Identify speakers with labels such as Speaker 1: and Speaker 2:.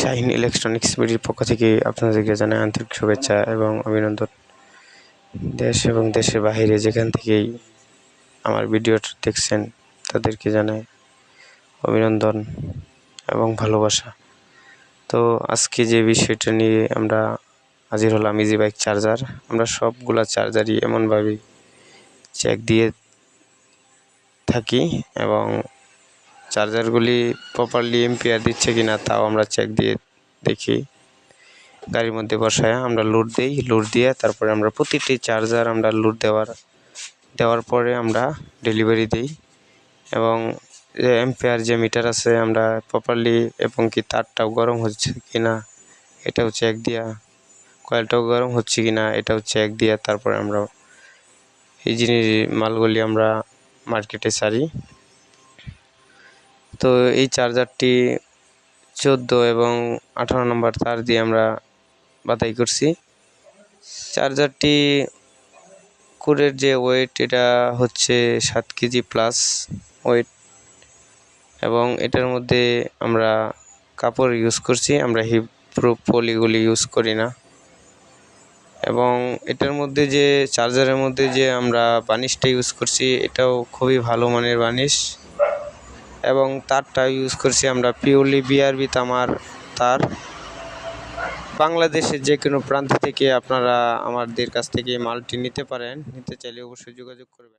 Speaker 1: Shahin electronics বিডির পক্ষ থেকে আপনাদেরকে জানাই আন্তরিক শুভেচ্ছা এবং অভিনন্দন। দেশ এবং দেশের বাহিরে যেখান থেকেই আমার ভিডিওটা দেখছেন, তাদেরকে জানাই অভিনন্দন এবং ভালোবাসা। তো আজকে যে বিষয়টা নিয়ে আমরা হাজির হলাম ইজি বাইক চার্জার আমরা সবগুলা চার্জারই এমনভাবে চেক দিয়ে থাকি এবং চার্জারগুলি প্রপারলি এম্পিয়ার দিচ্ছে কি না তাও আমরা চেক দিয়ে দেখি। গাড়ির মধ্যে বসায় আমরা লোড দিই লোড দিয়ে তারপরে আমরা প্রতিটি চার্জার আমরা লোড দেওয়ার দেওয়ার পরে আমরা ডেলিভারি দিই। এবং যে এম্পেয়ার যে মিটার আছে আমরা প্রপারলি এবং কি তারটাও গরম হচ্ছে কি না এটাও চেক দিয়া কয়েলটাও গরম হচ্ছে কি না এটাও চেক দিয়ে তারপরে আমরা এই জিনিস, মালগুলি আমরা মার্কেটে ছাড়ি তো এই চার্জারটি চোদ্দ এবং আঠারো নম্বর তার দিয়ে আমরা বাতাই করছি। চার্জারটি কুরের যে ওয়েট এটা হচ্ছে সাত কেজি প্লাস ওয়েট এবং এটার মধ্যে আমরা কাপড় ইউজ করছি, আমরা হিপ প্রুফ পলিগুলি ইউজ করি না। এবং এটার মধ্যে যে চার্জারের মধ্যে যে আমরা বানিশটা ইউজ করছি, এটাও খুবই ভালো মানের বানিশ। এবং তারটা ইউজ করছি আমরা পিওরলি বিআরবি তামার তার। বাংলাদেশের যে কোনো প্রান্ত থেকে আপনারা আমাদের কাছ থেকে মালটি নিতে পারেন। নিতে চাইলে অবশ্যই যোগাযোগ করবেন।